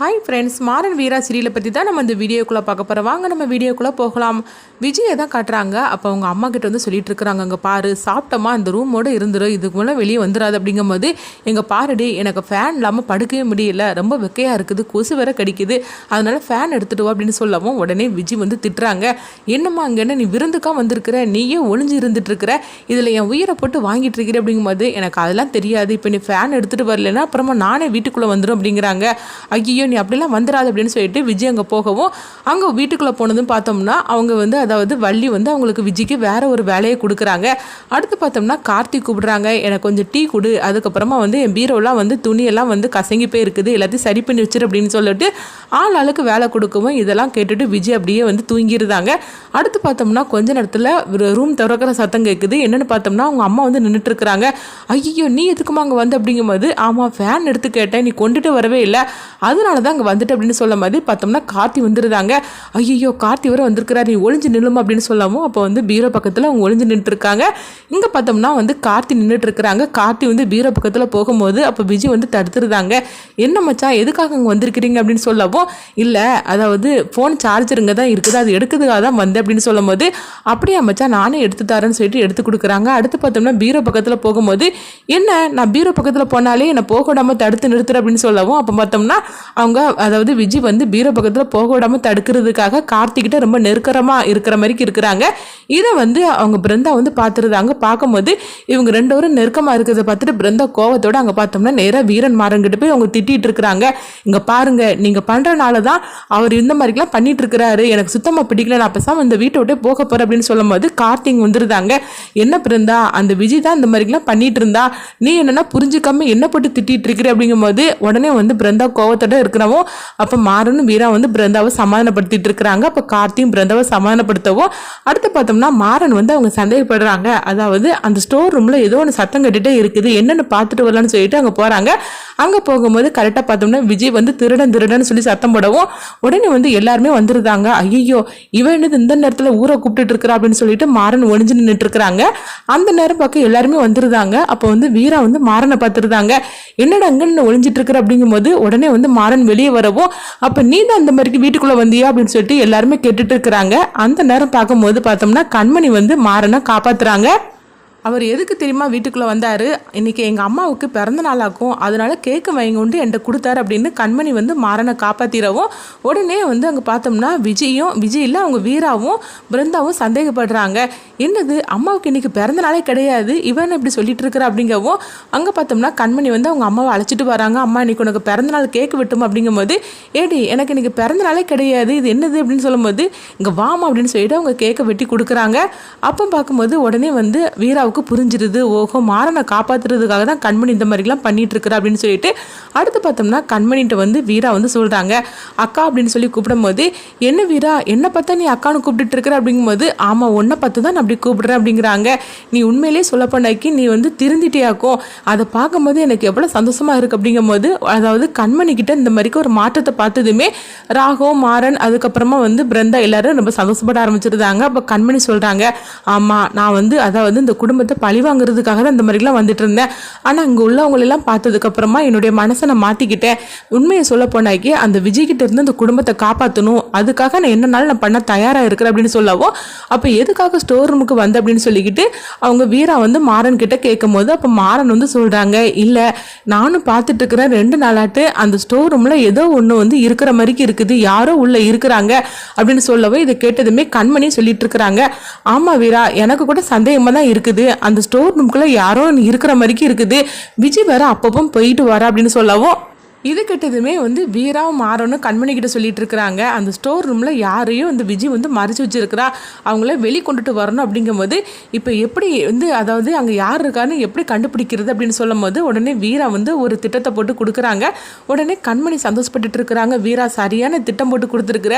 Hi friends Maran வீரா சீரியலை பற்றி தான் நம்ம இந்த வீடியோக்குள்ளே பார்க்க போகிறோம் வாங்க நம்ம வீடியோக்குள்ளே போகலாம். விஜயை தான் காட்டுறாங்க. அப்போ அவங்க அம்மா கிட்ட வந்து சொல்லிட்டு இருக்கிறாங்க அங்கே பாரு சாப்பிட்டோமா? அந்த ரூமோடு இருந்துரும் இதுக்கு மேலே வெளியே வந்துடாது அப்படிங்கும்போது எங்கள் பாருடி எனக்கு ஃபேன் இல்லாமல் படுக்கவே முடியல. ரொம்ப வெக்கையாக இருக்குது. கொசு வேற கடிக்குது. அதனால் ஃபேன் எடுத்துட்டு வா. அப்படின்னு சொல்லவும் உடனே விஜய் வந்து திட்டுறாங்க. என்னம்மா அங்கே என்ன? நீ விருந்துக்காக வந்திருக்கிற? நீயே ஒளிஞ்சு இருந்துட்டு இருக்கிற. இதில் என் உயிரை போட்டு வாங்கிட்டு இருக்கிற. அப்படிங்கும்போது எனக்கு அதெல்லாம் தெரியாது. இப்போ நீ ஃபேன் எடுத்துகிட்டு வரலன்னா அப்புறமா நானே வீட்டுக்குள்ளே வந்துடும் அப்படிங்கிறாங்க. ஐயோ நீ அப்படிலாம் வந்துடாது அப்படின்னு சொல்லிட்டு விஜய் அங்கே போகவும் அங்கே வீட்டுக்குள்ளே போனதும் பார்த்தோம்னா அவங்க வந்து அதாவது வள்ளி வந்து அவங்களுக்கு விஜய்க்கு வேற ஒரு வேலையை கொடுக்குறாங்க. அடுத்து பார்த்தோம்னா கார்த்திக் கூப்பிடுறாங்க எனக்கு கொஞ்சம் டீ கொடு. அதுக்கப்புறமா வந்து என் பீரோலாம் வந்து துணியெல்லாம் வந்து கசங்கி போயிருக்குது எல்லாத்தையும் சரி பண்ணி வச்சிரு அப்படின்னு சொல்லிட்டு ஆள் ஆளுக்கு வேலை கொடுக்கவும் இதெல்லாம் கேட்டுட்டு விஜய் அப்படியே வந்து தூங்கிடுறாங்க அடுத்து பார்த்தோம்னா கொஞ்ச நேரத்தில் ரூம் திறக்கிற சத்தம் கேட்குது. என்னென்னு பார்த்தோம்னா அவங்க அம்மா வந்து நின்றுட்டு இருக்கிறாங்க ஐயோ நீ எதுக்குமா அங்கே வந்து அப்படிங்கும்போது ஆமாம் ஃபேன் எடுத்து கேட்டேன் நீ கொண்டுட்டு வரவே இல்லை. அதனால தான் அங்கே வந்துட்டு அப்படின்னு சொல்ல மாதிரி பார்த்தோம்னா கார்த்தி வந்துருந்தாங்க ஐயோ கார்த்தி வர வந்திருக்கிறார். நீ ஒளிஞ்சு நில்லும் அப்படின்னு சொல்லவும் அப்போ வந்து பீரோ பக்கத்தில் அவங்க ஒளிஞ்சு நின்றுருக்காங்க இங்கே பார்த்தோம்னா வந்து கார்த்தி நின்றுட்டு இருக்கிறாங்க கார்த்தி வந்து பீரோ பக்கத்தில் போகும்போது அப்போ விஜய் வந்து தடுத்துருந்தாங்க என்ன மச்சான் எதுக்காக அங்கே வந்திருக்கிறீங்க அப்படின்னு சொல்லவும் இல்லை. அதாவது ஃபோன் சார்ஜருங்க தான் இருக்குது. அது எடுக்கிறதுக்காக தான் வந்தேன் அப்படின்னு சொல்லும் போது அப்படியா மச்சான் நானே எடுத்து தரேன்னு சொல்லிட்டு எடுத்து கொடுக்குறாங்க. அடுத்து பார்த்தோம்னா பீரோ பக்கத்தில் போகும்போது என்ன? நான் பீரோ பக்கத்தில் போனாலே என்னை போக விடாமல் தடுத்து நிறுத்துற அப்படின்னு சொல்லவும் அப்போ பார்த்தோம்னா அவங்க அதாவது விஜய் வந்து பீரோ பக்கத்தில் போக விடாமல் தடுக்கிறதுக்காக கார்த்திகிட்ட ரொம்ப நெருக்கரமாக இருக்கிற மாதிரிக்கு இருக்கிறாங்க. இதை வந்து அவங்க பிருந்தா வந்து பார்த்துருந்தாங்க பார்க்கும்போது இவங்க ரெண்டு பேரும் நெருக்கமாக இருக்கிறத பார்த்துட்டு பிருந்தா கோவத்தோடு அங்கே பார்த்தோம்னா நேராக வீரன் மாறங்கிட்ட போய் அவங்க திட்டிகிட்டு இருக்கிறாங்க. இங்கே பாருங்கள் நீங்கள் பண்ணுறனால தான் அவர் இந்த மாதிரிலாம் பண்ணிட்டு இருக்கிறாரு. எனக்கு சுத்தமாக பிடிக்கல. நான் பேசாமல் இந்த வீட்டை விட்டே போக போகிறேன் அப்படின்னு சொல்லும்போது கார்த்திக் வந்துருந்தாங்க என்ன பிருந்தா அந்த விஜய் தான் இந்த மாதிரிலாம் பண்ணிட்டு இருந்தா? நீ என்னென்னா புரிஞ்சுக்காம என்ன போட்டு திட்டிகிட்டு இருக்கிற அப்படிங்கும்போது உடனே வந்து பிருந்தா கோவத்தோட இருக்கிறவும் அப்போ மாறனும் வீரா வந்து பிருந்தாவை சமாதானப்படுத்திட்டு இருக்கிறாங்க அப்போ கார்த்தியும் பிருந்தாவை சமாதானப்படுத்தவும் அடுத்து பார்த்தோம்னா மாறன் வந்து அவங்க சந்தேகப்படுறாங்க. அதாவது அந்த ஸ்டோர் ரூம்ல ஏதோ ஒன்று சத்தம் கட்டிகிட்டே இருக்குது. என்னன்னு பார்த்துட்டு வரலான்னு சொல்லிட்டு அங்கே போறாங்க. அங்கே போகும்போது கரெக்டாக பார்த்தோம்னா விஜய் வந்து திருடன் திருடன் சொல்லி சத்தம் போடவும் உடனே வந்து எல்லாருமே வந்துருந்தாங்க. ஐயோ இவன் என்னது இந்த நேரத்தில் ஊரை கூப்பிட்டுட்டு இருக்கிறா அப்படின்னு சொல்லிட்டு மாறன் ஒளிஞ்சு நின்றுட்டு இருக்கிறாங்க அந்த நேரம் பார்க்க எல்லாருமே வந்துருந்தாங்க. அப்போ வந்து வீரா வந்து மாறனை பார்த்துருந்தாங்க. என்னடா அங்கன்னு ஒழிஞ்சிட்டு இருக்கிற அப்படிங்கும்போது உடனே வந்து மாறன் வெளியே வரவும் அப்போ நீ தான் அந்த மாதிரி வீட்டுக்குள்ளே வந்தியா அப்படின்னு சொல்லிட்டு எல்லாருமே கேட்டுட்டு இருக்கிறாங்க. அந்த நேரம் பார்க்கும்போது பார்த்தோம்னா கண்மணி வந்து மாறனை காப்பாத்துறாங்க. அவர் எதுக்கு தெரியுமா வீட்டுக்குள்ளே வந்தார்? இன்றைக்கி எங்கள் அம்மாவுக்கு பிறந்த நாளாக்கும் அதனால் கேக்கு வாங்கி கொண்டு என்கிட்ட கொடுத்தாரு அப்படின்னு கண்மணி வந்து மாறனை காப்பாற்றிடவும் உடனே வந்து அங்கே பார்த்தோம்னா விஜயும் விஜய் இல்லை அவங்க வீராவும் பிருந்தாவும் சந்தேகப்படுறாங்க. என்னது? அம்மாவுக்கு இன்றைக்கி பிறந்த நாளே கிடையாது. இவன் இப்படி சொல்லிட்டு இருக்கிற அப்படிங்கவும் அங்கே பார்த்தோம்னா கண்மணி வந்து அவங்க அம்மாவை அழைச்சிட்டு வராங்க. அம்மா இன்னைக்கு உனக்கு பிறந்த நாள் கேக்கு விட்டோம்? அப்படிங்கும்போது ஏடி எனக்கு இன்றைக்கி பிறந்த நாளே கிடையாது. இது என்னது? அப்படின்னு சொல்லும்போது இங்கே வாமா அப்படின்னு சொல்லிட்டு அவங்க கேக்கை வெட்டி கொடுக்குறாங்க. அப்போ பார்க்கும்போது உடனே வந்து வீராவுக்கு புரிஞ்சிருது. ஓஹோ மாறனை காப்பாத்துறதுக்காக தான் கண்மணி இந்த மாதிரிலாம் பண்ணிட்டு இருக்கிற அப்படின்னு சொல்லிட்டு அடுத்து பார்த்தோம்னா கண்மணிகிட்ட வந்து வீரா வந்து சொல்கிறாங்க அக்கா அப்படின்னு சொல்லி கூப்பிடும்போது என்ன வீரா என்னை பார்த்தா நீ அக்கான்னு கூப்பிட்டு இருக்கிற அப்படிங்கும்போது ஆமாம் உன்னை பார்த்து தான் நான் அப்படி கூப்பிடுறேன் அப்படிங்கிறாங்க. நீ உண்மையிலேயே சொல்ல பண்ணாக்கி நீ வந்து திருந்திட்டியாக்கும் அதை பார்க்கும்போது எனக்கு எவ்வளோ சந்தோஷமாக இருக்கு. அப்படிங்கும்போது அதாவது கண்மணி கிட்ட இந்த மாதிரிக்கு ஒரு மாற்றத்தை பார்த்ததுமே ராகோ மாறன் அதுக்கப்புறமா வந்து பிருந்தா எல்லாரும் ரொம்ப சந்தோஷப்பட ஆரம்பிச்சிருந்தாங்க. அப்போ கண்மணி சொல்கிறாங்க ஆமாம் நான் வந்து அதாவது இந்த குடும்பத்தை பழி வாங்குறதுக்காக தான் இந்த மாதிரிலாம் வந்துட்டு இருந்தேன். ஆனால் அங்கே உள்ளவங்களெல்லாம் பார்த்ததுக்கப்புறமா என்னுடைய மனசை நான் மாற்றிக்கிட்டேன் உண்மையை சொல்ல போனாக்கி அந்த விஜய்கிட்ட இருந்து அந்த குடும்பத்தை காப்பாற்றணும் அதுக்காக நான் என்னனாலும் நான் பண்ண தயாராக இருக்கிறேன் அப்படின்னு சொல்லவோ அப்போ எதுக்காக ஸ்டோர் ரூமுக்கு வந்த அப்படின்னு சொல்லிக்கிட்டு அவங்க வீரா வந்து மாறன் கிட்ட கேட்கும் போது அப்போ மாறன் வந்து சொல்கிறாங்க இல்லை நானும் பார்த்துட்டு இருக்கிறேன். ரெண்டு நாளாட்டு அந்த ஸ்டோர் ரூமில் ஏதோ ஒன்று வந்து இருக்கிற மாதிரிக்கு இருக்குது. யாரோ உள்ளே இருக்கிறாங்க. அப்படின்னு சொல்லவும் இதை கேட்டதுமே கண்மணி சொல்லிட்டு இருக்கிறாங்க. ஆமாம் வீரா எனக்கு கூட சந்தேகமாக தான் இருக்குது. அந்த ஸ்டோர் ரூம்குள்ளே யாரோ இருக்கிற மாதிரிக்கு இருக்குது. விஜய் வேற அப்பப்போ போயிட்டு வர அப்படின்னு சொல்லவும் இது கெட்டதுமே வந்து வீராவும் மாறணும் கண்மணி கிட்ட சொல்லிட்டு இருக்கிறாங்க. அந்த ஸ்டோர் ரூமில் யாரையும் வந்து விஜய் வந்து மறைச்சு வச்சிருக்கிறா. அவங்கள வெளி கொண்டுட்டு வரணும் அப்படிங்கும்போது இப்போ எப்படி வந்து அதாவது அங்கே யார் இருக்கான்னு எப்படி கண்டுபிடிக்கிறது அப்படின்னு சொல்லும் போது உடனே வீரா வந்து ஒரு திட்டத்தை போட்டு கொடுக்குறாங்க. உடனே கண்மணி சந்தோஷப்பட்டுட்டு இருக்கிறாங்க. வீரா சரியான திட்டம் போட்டு கொடுத்துருக்குற.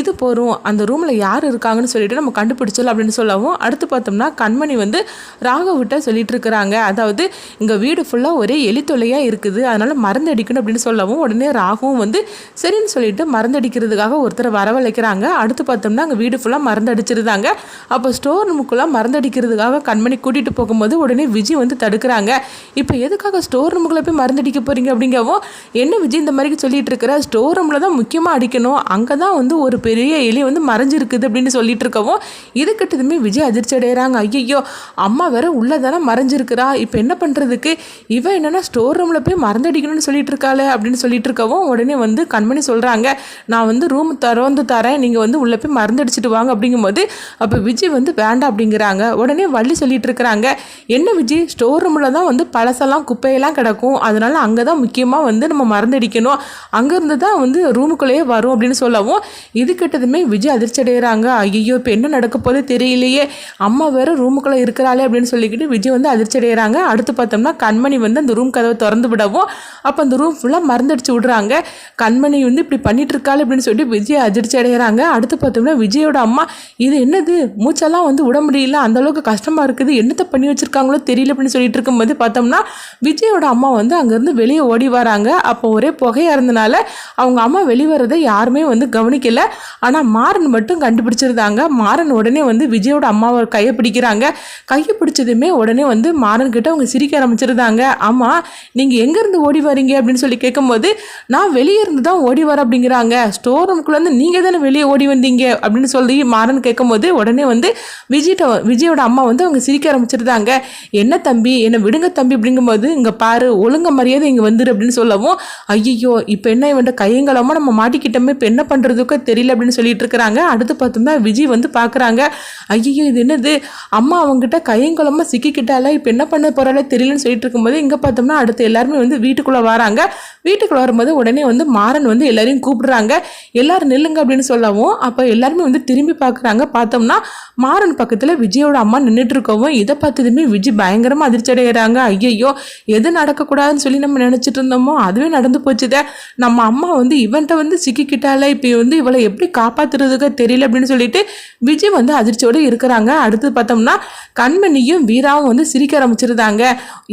இது போகிறோம் அந்த ரூமில் யார் இருக்காங்கன்னு சொல்லிட்டு நம்ம கண்டுபிடிச்சலாம் அப்படின்னு சொல்லவும் அடுத்து பார்த்தோம்னா கண்மணி வந்து ராகவிட்ட சொல்லிட்டு இருக்கிறாங்க. அதாவது இங்கே வீடு ஃபுல்லாக ஒரே எலி இருக்குது. அதனால் மருந்து அடிக்கணும் அப்படின்னு அப்படின்னு சொல்லவும் உடனே ராகுவும் வந்து சரின்னு சொல்லிட்டு மருந்தடிக்கிறதுக்காக ஒருத்தரை வரவழைக்கிறாங்க. அடுத்து பார்த்தோம்னா அங்கே வீடு ஃபுல்லாக மருந்தடிச்சிருந்தாங்க அப்போ ஸ்டோர் ரூமுக்குள்ளே மருந்தடிக்கிறதுக்காக கண்மணி கூட்டிகிட்டு போகும்போது உடனே விஜய் வந்து தடுக்கிறாங்க. இப்போ எதுக்காக ஸ்டோர் ரூமுக்குள்ளே போய் மருந்தடிக்க போகிறீங்க அப்படிங்கவும் என்ன விஜய் இந்த மாதிரி சொல்லிட்டு இருக்கிற? ஸ்டோர் ரூமில் தான் முக்கியமாக அடிக்கணும். அங்கே தான் வந்து ஒரு பெரிய எலி வந்து மறைஞ்சிருக்குது அப்படின்னு சொல்லிட்டு இருக்கவும் இது கிட்டதுமே விஜய் அதிர்ச்சி அடைகிறாங்க. ஐயோ அம்மா வேற உள்ளே தானே மறைஞ்சிருக்கிறா. இப்போ என்ன பண்ணுறதுக்கு இவன் என்னென்னா ஸ்டோர் ரூமில் போய் மருந்தடிக்கணும்னு சொல்லிட்டு இருக்காளே. அப்படின்னு சொல்லிட்டு இருக்கவும் உடனே வந்து கண்மணி சொல்கிறாங்க நான் வந்து ரூம் திறந்து தரேன் நீங்கள் வந்து உள்ளே போய் மருந்தடிச்சிட்டு வாங்க அப்படிங்கும்போது அப்போ விஜய் வந்து வேண்டாம் அப்படிங்கிறாங்க. உடனே வள்ளி சொல்லிட்டு இருக்கிறாங்க என்ன விஜய் ஸ்டோர் ரூமில் தான் வந்து பழசெல்லாம் குப்பையெல்லாம் கிடக்கும். அதனால அங்கே தான் முக்கியமாக வந்து நம்ம மருந்தடிக்கணும் அங்கேருந்து தான் வந்து ரூமுக்குள்ளேயே வரும் அப்படின்னு சொல்லவும் இது கிட்டதுமே விஜய் அதிர்ச்சி அடைகிறாங்க ஐயோ இப்போ என்ன நடக்க போதே தெரியலையே. அம்மா வேற ரூமுக்குள்ளே இருக்கிறாளே அப்படின்னு சொல்லிக்கிட்டு விஜய் வந்து அதிர்ச்சி அடைகிறாங்க அடுத்து பார்த்தோம்னா கண்மணி வந்து அந்த ரூம் கதவை திறந்து விடவும் அப்போ அந்த ரூம் ஃபுல்லாக மருந்தடிச்சு விடுறாங்க. கண்மணி வந்து இப்படி பண்ணிட்டு இருக்காள் அப்படின்னு சொல்லிட்டு விஜய் அதிர்ச்சி அடைகிறாங்க. அடுத்து பார்த்தோம்னா விஜயோட அம்மா இது என்னது? மூச்செல்லாம் வந்து விட முடியல அந்த அளவுக்கு கஷ்டமாக இருக்குது என்னத்தை பண்ணி வச்சிருக்காங்களோ தெரியல அப்படின்னு சொல்லிட்டு இருக்கும்போது பார்த்தோம்னா விஜயோட அம்மா வந்து அங்கேருந்து வெளியே ஓடி வராங்க. அப்போ ஒரே புகையாக இருந்தனால அவங்க அம்மா வெளிவரதை யாருமே வந்து கவனிக்கல. ஆனால் மாறன் மட்டும் கண்டுபிடிச்சிருந்தாங்க. மாறன் உடனே வந்து விஜயோட அம்மாவை கையை பிடிக்கிறாங்க. கையை பிடிச்சதுமே உடனே வந்து மாறன் கிட்ட அவங்க சிரிக்க ஆரம்பிச்சிருந்தாங்க. ஆமாம் நீங்கள் எங்கேருந்து ஓடி வரீங்க? அப்படின்னு சொல்லி கேட்கும்போது நான் வெளியே இருந்து தான் ஓடி வரேன் அப்படிங்கிறாங்க. ஸ்டோர் ரூம்குள்ளேருந்து நீங்கள் தானே வெளியே ஓடி வந்தீங்க? அப்படின்னு சொல்லி மாறன் கேட்கும்போது உடனே வந்து விஜய்கிட்ட விஜயோட அம்மா வந்து அவங்க சிரிக்க ஆரம்பிச்சிருந்தாங்க. என்ன தம்பி? என்னை விடுங்க தம்பி அப்படிங்கும்போது இங்கே பாரு ஒழுங்க மரியாதை இங்கே வந்துரு அப்படின்னு சொல்லவும் ஐயோ இப்போ என்ன இவன்ட்ட கையங்கலமாக நம்ம மாட்டிக்கிட்டோமே இப்போ என்ன பண்ணுறதுக்கோ தெரியல அப்படின்னு சொல்லிட்டு இருக்கிறாங்க. அடுத்து பார்த்தோம்னா விஜய் வந்து பார்க்குறாங்க. ஐயோ இது என்னது? அம்மா அவங்ககிட்ட கையங்கலமாக சிக்கிக்கிட்டால இப்போ என்ன பண்ண போகிறாலே தெரியலன்னு சொல்லிட்டு இருக்கும்போது இங்கே பார்த்தோம்னா அடுத்து எல்லாருமே வந்து வீட்டுக்குள்ளே வராங்க. வீட்டுக்குள்ள வரும்போது உடனே வந்து மாறன் வந்து எல்லாரையும் கூப்பிடுறாங்க. எல்லாரும் நில்லுங்க அப்படின்னு சொல்லவும் அப்போ எல்லாருமே வந்து திரும்பி பார்க்குறாங்க பார்த்தோம்னா மாறன் பக்கத்தில் விஜயோட அம்மா நின்றுட்டு இருக்கவும் இதை பார்த்ததுமே விஜய் பயங்கரமாக அதிர்ச்சி அடைகிறாங்க. ஐயையோ எது நடக்கக்கூடாதுன்னு சொல்லி நம்ம நினச்சிட்டு இருந்தோமோ அதுவே நடந்து போச்சுதே. நம்ம அம்மா வந்து இவன்ட்ட வந்து சிக்கிக்கிட்டால இப்போ வந்து இவளை எப்படி காப்பாத்துறதுக்கு தெரியல அப்படின்னு சொல்லிட்டு விஜய் வந்து அதிர்ச்சியோடு இருக்கிறாங்க. அடுத்து பார்த்தோம்னா கண்மணியும் வீராவும் வந்து சிரிக்க ஆரம்பிச்சிருந்தாங்க.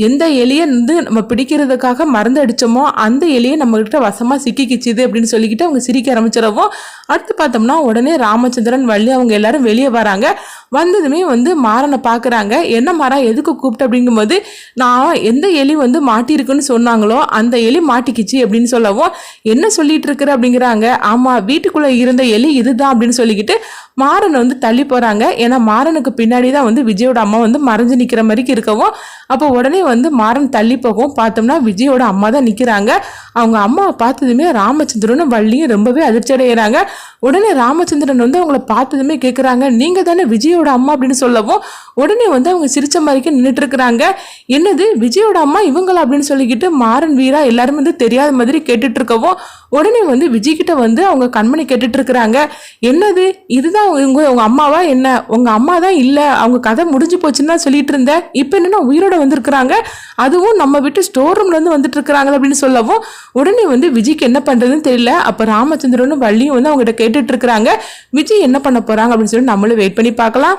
எந்த எலியை வந்து நம்ம பிடிக்கிறதுக்காக மருந்து அடித்தோமோ அந்த எலியை நம்மகிட்ட வசமாக சிக்கிக்கிச்சுது அப்படின்னு சொல்லிக்கிட்டு அவங்க சிரிக்க ஆரம்பிச்சிடவும் அடுத்து பார்த்தோம்னா உடனே ராமச்சந்திரன் வள்ளி அவங்க எல்லாரும் வெளியே வராங்க. வந்ததுமே வந்து மாறனை பார்க்குறாங்க. என்ன மாறா எதுக்கு கூப்பிட்டு? அப்படிங்கும்போது நான் எந்த எலி வந்து மாட்டியிருக்குன்னு சொன்னாங்களோ அந்த எலி மாட்டிக்கிச்சு அப்படின்னு சொல்லவும் என்ன சொல்லிட்டு இருக்கிற? அப்படிங்கிறாங்க. ஆமாம் வீட்டுக்குள்ளே இருந்த எலி இதுதான் அப்படின்னு சொல்லிக்கிட்டு மாறனை வந்து தள்ளி போகிறாங்க ஏன்னா மாறனுக்கு பின்னாடி தான் வந்து விஜயோட அம்மா வந்து மறைஞ்சு நிற்கிற மாதிரிக்கு இருக்கவும் அப்போ உடனே வந்து மாறன் தள்ளி போகவும் பார்த்தோம்னா விஜயோட அம்மா தான் நிற்கிறாங்க அவங்க அம்மாவை பார்த்ததுமே ராமச்சந்திரனும் வள்ளியும் ரொம்பவே அதிர்ச்சி அடைகிறாங்க உடனே ராமச்சந்திரன் வந்து அவங்கள பார்த்ததுமே கேட்குறாங்க நீங்கள் தானே விஜயோட அம்மா அப்படின்னு சொல்லவும் உடனே வந்து அவங்க சிரிச்ச மாதிரிக்கு நின்றுட்டு இருக்கிறாங்க. என்னது விஜயோட அம்மா இவங்களா அப்படின்னு சொல்லிக்கிட்டு மாறன் வீரா எல்லாரும் வந்து தெரியாத மாதிரி கேட்டுட்டு இருக்கவும் உடனே வந்து விஜய்கிட்ட வந்து அவங்க கண்மணி கேட்டுட்டு இருக்கிறாங்க. என்னது இதுதான் உங்க உங்க அம்மாவா என்ன? உங்க அம்மா தான் இல்லை. அவங்க கதை முடிஞ்சு போச்சுன்னு தான் சொல்லிட்டு இருந்தேன் இப்போ என்னன்னா உயிரோட வந்திருக்கிறாங்க. அதுவும் நம்ம விட்டு ஸ்டோர் ரூம்ல இருந்து வந்துட்டு இருக்கிறாங்க அப்படின்னு சொல்லவும் உடனே வந்து விஜய்க்கு என்ன பண்றதுன்னு தெரியல. அப்ப ராமச்சந்திரனும் வள்ளியும் வந்து அவங்ககிட்ட கேட்டுட்டு இருக்கிறாங்க விஜய் என்ன பண்ண போறாங்க அப்படின்னு சொல்லி நம்மளும் வெயிட் பண்ணி பார்க்கலாம்.